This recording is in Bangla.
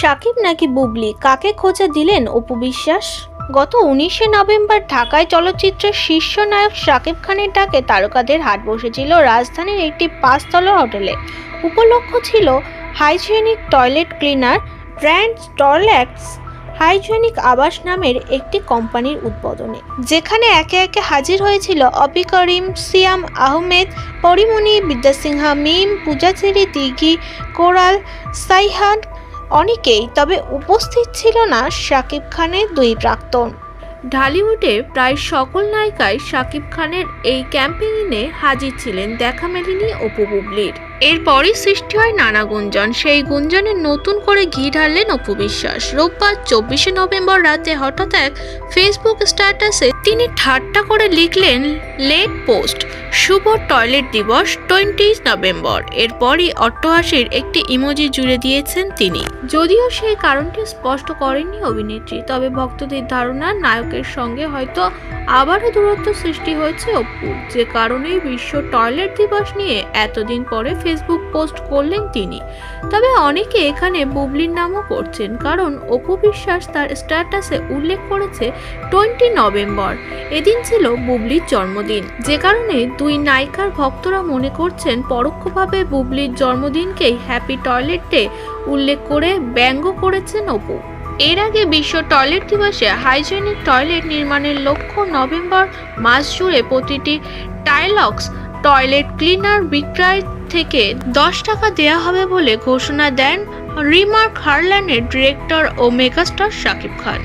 সাকিব নাকি বুবলি? কাকে খোঁজা দিলেন অপু বিশ্বাস? গত উনিশে নভেম্বর ঢাকায় চলচ্চিত্রের শীর্ষ নায়ক শাকিব খানের ডাকে তারকাদের হাট বসেছিল রাজধানীর একটি পাঁচতলা হোটেলে। উপলক্ষ ছিল হাইজেনিক টয়লেট ক্লিনার ব্র্যান্ড স্টরল্যাক্স হাইজেনিক আবাস নামের একটি কোম্পানির উদ্বোধনে। যেখানে একে একে হাজির হয়েছিল অপি করিম সিয়াম আহমেদ, পরিমণি বিদ্যাসিংহা, মিম পূজাচেরি দিঘি, কোরাল সাইহান অনেকেই তবে উপস্থিত ছিল না শাকিব খানের দুই প্রাক্তন। ঢালিউডে প্রায় সকল নায়িকায় শাকিব খানের এই ক্যাম্পেইনে হাজির ছিলেন দেখা মেলেনি অপু বুবলির। এরপরই সৃষ্টি হয় নানা গুঞ্জন। সেই গুঞ্জনে নতুন করে ঘি ঢাললেন অপু বিশ্বাস। রোববার চব্বিশে নভেম্বর রাতে হঠাৎ এক ফেসবুক স্ট্যাটাসে তিনি ঠাট্টা করে লিখলেন, লেট পোস্ট, শুভ টয়লেট দিবস টোয়েন্টি নভেম্বর। এরপরই অট্টহাসির একটি ইমোজি জুড়ে দিয়েছেন তিনি। যদিও সেই কারণটি স্পষ্ট করেননি অভিনেত্রী, তবে ভক্তদের ধারণা নায়কের সঙ্গে হয়তো আবারও দূরত্ব সৃষ্টি হয়েছে অপু যে কারণে বিশ্ব টয়লেট দিবস নিয়ে এতদিন পরে ফেসবুক পোস্ট করলেন তিনি। তবে অনেকে এখানে বুবলির নামও করছেন, কারণ অপু বিশ্বাস তার স্ট্যাটাসে উল্লেখ করেছে টোয়েন্টি নভেম্বর এদিন ছিল বুবলির জন্মদিন। যে কারণে দুই নায়িকার ভক্তরা মনে করছেন পরোক্ষভাবে বুবলির জন্মদিনকেই হ্যাপি টয়লেট ডে উল্লেখ করে ব্যঙ্গ করেছেন অপু। এর আগে বিশ্ব টয়লেট দিবসে হাইজেনিক টয়লেট নির্মাণের লক্ষ্য নভেম্বর মাস জুড়ে প্রতিটি টাইলক্স টয়লেট ক্লিনার বিক্রয় থেকে দশ টাকা দেয়া হবে বলে ঘোষণা দেন রিমার্ক হারল্যান্ডের ডিরেক্টর ও মেগাস্টার শাকিব খান।